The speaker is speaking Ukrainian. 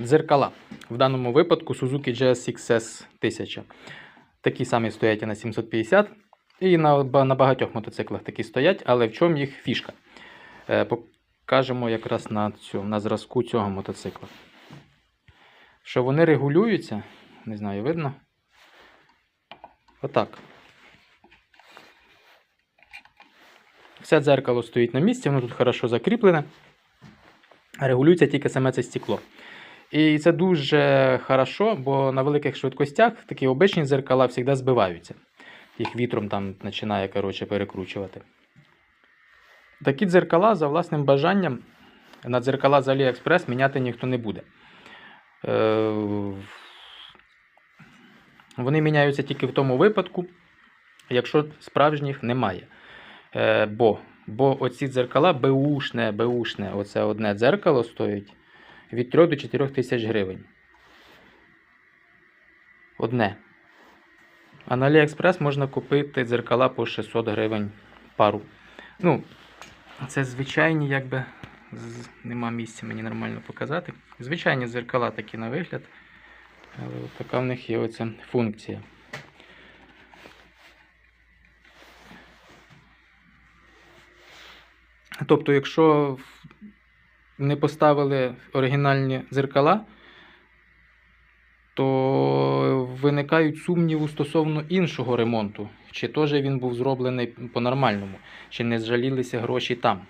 Дзеркала. В даному випадку Suzuki GSX-S 1000. Такі самі стоять і на 750. І на, на багатьох мотоциклах такі стоять, але в чому їх фішка? Е, покажемо якраз на, цю, на зразку цього мотоцикла. Що вони регулюються, не знаю, видно? Отак. Все дзеркало стоїть на місці, воно тут хорошо закріплене. Регулюється тільки саме це стекло. І це дуже хорошо, бо на великих швидкостях такі обичні дзеркала завжди збиваються. Їх вітром там починає коротше, перекручувати. Такі дзеркала за власним бажанням на дзеркала з AliExpress міняти ніхто не буде. Е, Вони міняються тільки в тому випадку, якщо справжніх немає. Е, бо, бо оці дзеркала беушне, беушне, оце одне дзеркало стоїть від 3 до 4 тисяч гривень. Одне. А на AliExpress можна купити дзеркала по 600 гривень пару. Ну, це звичайні, якби. Нема місця мені нормально показати. Звичайні дзеркала такі на вигляд. Але от така в них є оця функція. Тобто, якщо не поставили оригінальні дзеркала, то виникають сумніви стосовно іншого ремонту. Чи теж він був зроблений по-нормальному, чи не зжалілися гроші там.